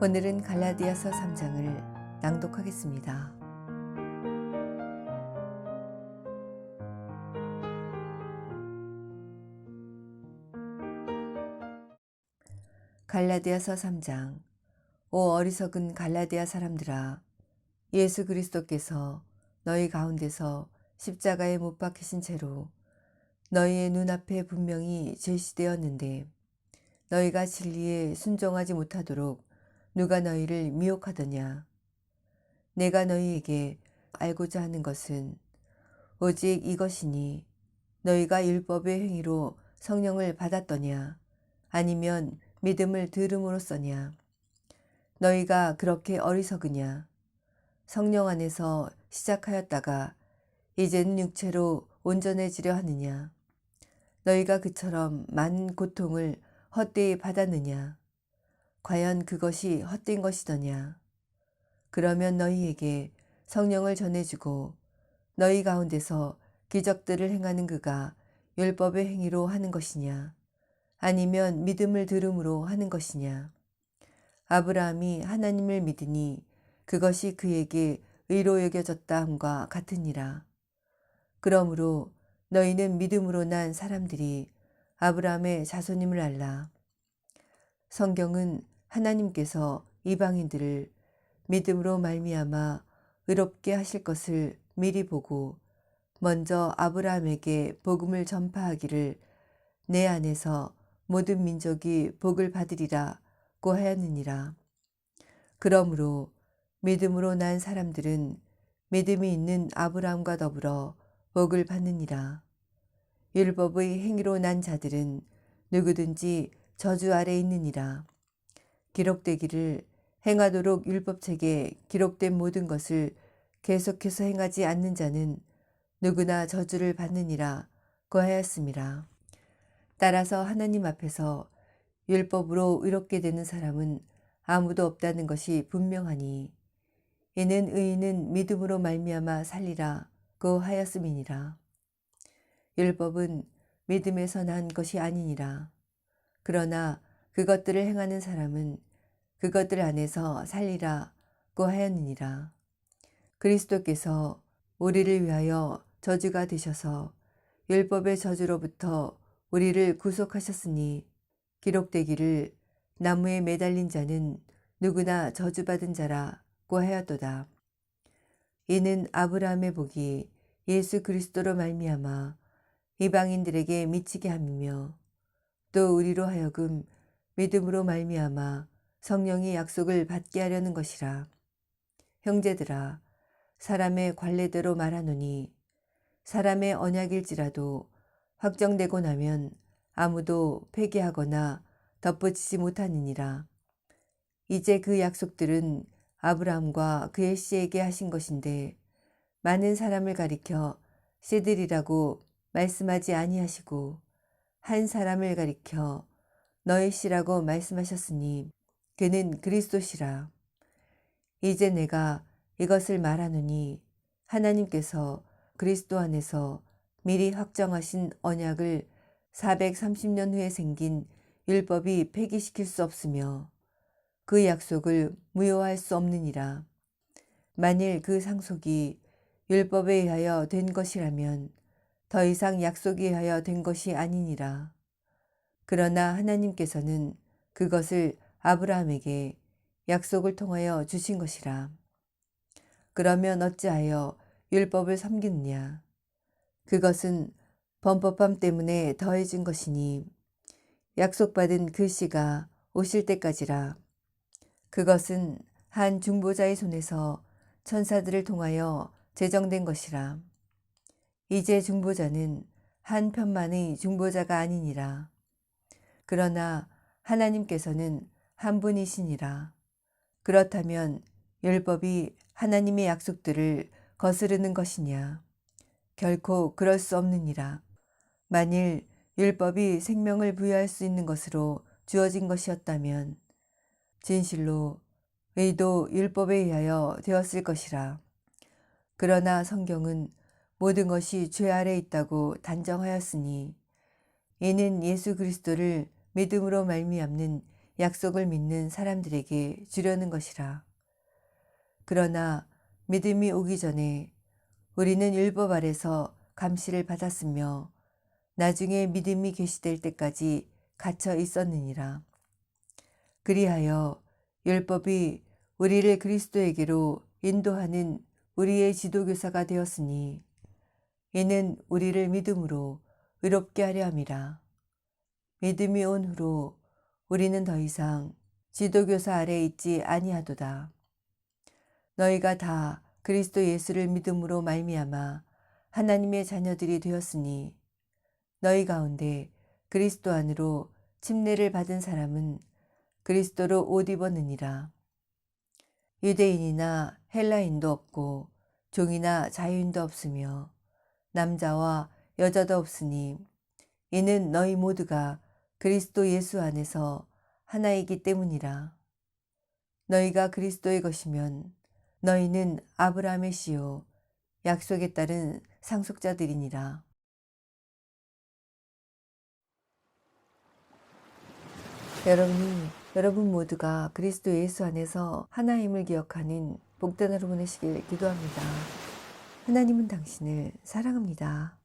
오늘은 갈라디아서 3장을 낭독하겠습니다. 갈라디아서 3장 오 어리석은 갈라디아 사람들아 예수 그리스도께서 너희 가운데서 십자가에 못 박히신 채로 너희의 눈앞에 분명히 제시되었는데 너희가 진리에 순종하지 못하도록 누가 너희를 미혹하더냐? 내가 너희에게 알고자 하는 것은 오직 이것이니 너희가 율법의 행위로 성령을 받았더냐? 아니면 믿음을 들음으로써냐? 너희가 그렇게 어리석으냐? 성령 안에서 시작하였다가 이제는 육체로 온전해지려 하느냐? 너희가 그처럼 많은 고통을 헛되이 받았느냐? 과연 그것이 헛된 것이더냐? 그러면 너희에게 성령을 전해주고 너희 가운데서 기적들을 행하는 그가 율법의 행위로 하는 것이냐? 아니면 믿음을 들음으로 하는 것이냐? 아브라함이 하나님을 믿으니 그것이 그에게 의로 여겨졌다 함과 같으니라. 그러므로 너희는 믿음으로 난 사람들이 아브라함의 자손임을 알라 성경은 하나님께서 이방인들을 믿음으로 말미암아 의롭게 하실 것을 미리 보고 먼저 아브라함에게 복음을 전파하기를 내 안에서 모든 민족이 복을 받으리라고 하였느니라. 그러므로 믿음으로 난 사람들은 믿음이 있는 아브라함과 더불어 복을 받느니라. 율법의 행위로 난 자들은 누구든지 저주 아래 있느니라. 기록되기를 행하도록 율법책에 기록된 모든 것을 계속해서 행하지 않는 자는 누구나 저주를 받느니라 고하였습니다. 따라서 하나님 앞에서 율법으로 의롭게 되는 사람은 아무도 없다는 것이 분명하니 이는 의인은 믿음으로 말미암아 살리라 고 하였음이니라. 율법은 믿음에서 난 것이 아니니라. 그러나 그것들을 행하는 사람은 그것들 안에서 살리라고 하였느니라. 그리스도께서 우리를 위하여 저주가 되셔서 율법의 저주로부터 우리를 구속하셨으니 기록되기를 나무에 매달린 자는 누구나 저주받은 자라고 하였도다. 이는 아브라함의 복이 예수 그리스도로 말미암아 이방인들에게 미치게 함이며 또 우리로 하여금 믿음으로 말미암아 성령이 약속을 받게 하려는 것이라. 형제들아 사람의 관례대로 말하노니 사람의 언약일지라도 확정되고 나면 아무도 폐기하거나 덧붙이지 못하느니라. 이제 그 약속들은 아브라함과 그의 씨에게 하신 것인데 많은 사람을 가리켜 씨들이라고 말씀하지 아니하시고 한 사람을 가리켜 너의 씨라고 말씀하셨으니 그는 그리스도시라. 이제 내가 이것을 말하노니 하나님께서 그리스도 안에서 미리 확정하신 언약을 430년 후에 생긴 율법이 폐기시킬 수 없으며 그 약속을 무효할 수 없느니라. 만일 그 상속이 율법에 의하여 된 것이라면 더 이상 약속에 의하여 된 것이 아니니라. 그러나 하나님께서는 그것을 아브라함에게 약속을 통하여 주신 것이라. 그러면 어찌하여 율법을 섬기느냐? 그것은 범법함 때문에 더해진 것이니 약속받은 그 씨가 오실 때까지라. 그것은 한 중보자의 손에서 천사들을 통하여 제정된 것이라. 이제 중보자는 한 편만의 중보자가 아니니라. 그러나 하나님께서는 한 분이시니라. 그렇다면 율법이 하나님의 약속들을 거스르는 것이냐? 결코 그럴 수 없느니라. 만일 율법이 생명을 부여할 수 있는 것으로 주어진 것이었다면 진실로 의도 율법에 의하여 되었을 것이라. 그러나 성경은 모든 것이 죄 아래 있다고 단정하였으니 이는 예수 그리스도를 믿음으로 말미암는 약속을 믿는 사람들에게 주려는 것이라. 그러나 믿음이 오기 전에 우리는 율법 아래서 감시를 받았으며 나중에 믿음이 계시될 때까지 갇혀 있었느니라. 그리하여 율법이 우리를 그리스도에게로 인도하는 우리의 지도교사가 되었으니 이는 우리를 믿음으로 의롭게 하려 함이라. 믿음이 온 후로 우리는 더 이상 지도교사 아래 있지 아니하도다. 너희가 다 그리스도 예수를 믿음으로 말미암아 하나님의 자녀들이 되었으니 너희 가운데 그리스도 안으로 침례를 받은 사람은 그리스도로 옷 입었느니라. 유대인이나 헬라인도 없고 종이나 자유인도 없으며 남자와 여자도 없으니 이는 너희 모두가 그리스도 예수 안에서 하나이기 때문이라. 너희가 그리스도의 것이면 너희는 아브라함의 씨요 약속에 따른 상속자들이니라. 여러분이 여러분 모두가 그리스도 예수 안에서 하나임을 기억하는 복된 하루 보내시길 기도합니다. 하나님은 당신을 사랑합니다.